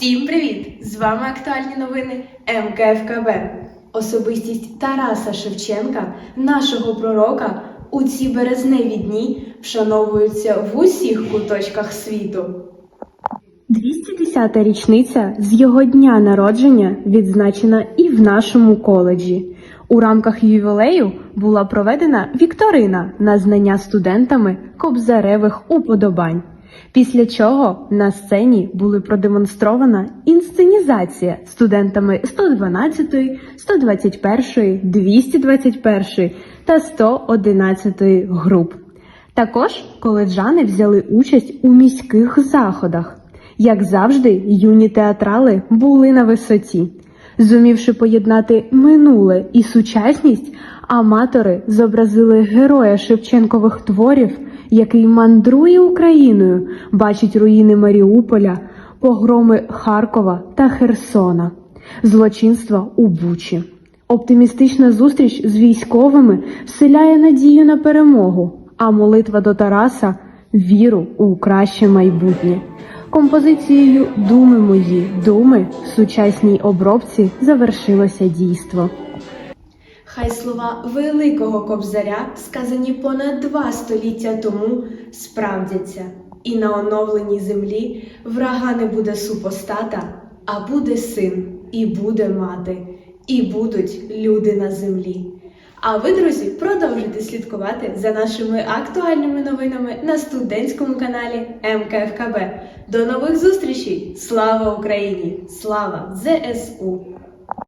Всім привіт! З вами актуальні новини МКФКБ. Особистість Тараса Шевченка, нашого пророка, у ці березневі дні вшановуються в усіх куточках світу. 210-та річниця з його дня народження відзначена і в нашому коледжі. У рамках ювілею була проведена вікторина на знання студентами кобзаревих уподобань. Після чого на сцені були продемонстрована інсценізація студентами 112, 121, 221 та 111 груп. Також коледжани взяли участь у міських заходах. Як завжди, юні театрали були на висоті. Зумівши поєднати минуле і сучасність, аматори зобразили героя Шевченкових творів, який мандрує Україною, бачить руїни Маріуполя, погроми Харкова та Херсона, злочинства у Бучі. Оптимістична зустріч з військовими вселяє надію на перемогу, а молитва до Тараса віру у краще майбутнє. Композицією Думи мої, думи в сучасній обробці завершилося дійство. Хай слова великого кобзаря, сказані понад два століття тому, справдяться, і на оновленій землі врага не буде супостата, а буде син, і буде мати, і будуть люди на землі. А ви, друзі, продовжуйте слідкувати за нашими актуальними новинами на студентському каналі МКФКБ. До нових зустрічей! Слава Україні! Слава ЗСУ!